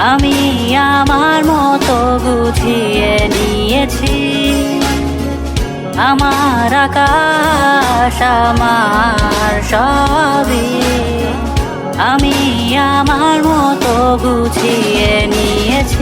আমি আমার মতো গুছিয়ে নিয়েছি। আমার আকাশ আমার সবই। আমি আমার মতো গুছিয়ে নিয়েছি।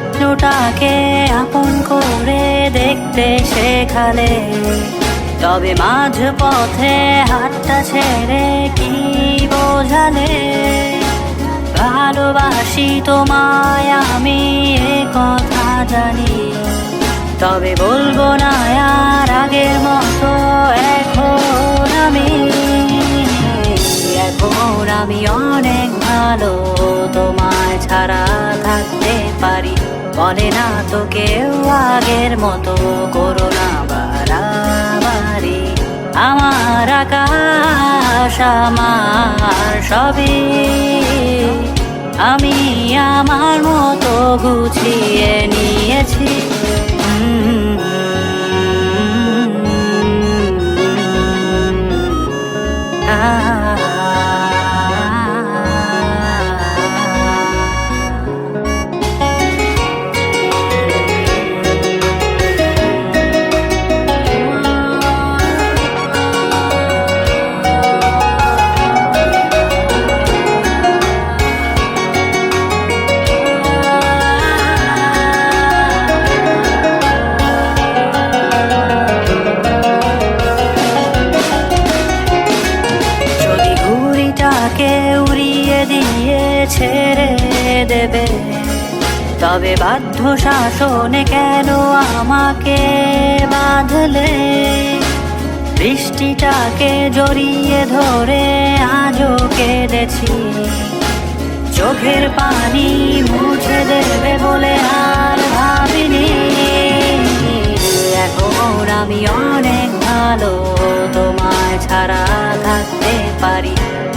স্বপ্নটাকে আপন করে দেখতে শেখালে। তবে মাঝ পথে হাতটা ছেড়ে কি বোঝালে? ভালোবাসি তোমায়, আমি এ কথা জানি। তবে বলব না, আর আগের মতো এখন আমি এখন আমি অনেক ভালো তোমায় ছাড়া। বলে না তো কেউ আগের মতো করো না আমার আকাশ, আমার সবে আমি আমার মতো গুছিয়ে নিয়েছি। ঘুড়িটাকে উড়িয়ে দিয়ে ছেড়ে দেবে। তবে বাধ্য শাসনে কেন আমাকে বাঁধলে? বৃষ্টিটাকে জড়িয়ে ধরে আজও কেঁদেছি। চোখের পানি মুছে দেবে বলে আর ভাবিনি। এখন আমি অনেক ভালো, তোমায় ছাড়া থাকতে পারি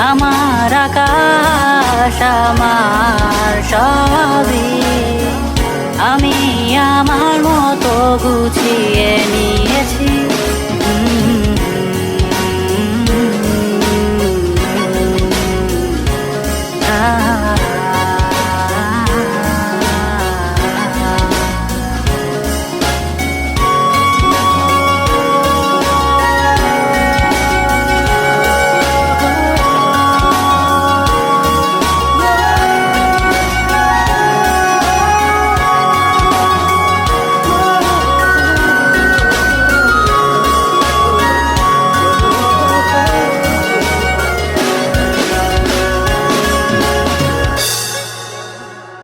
আমার আকাশ আমার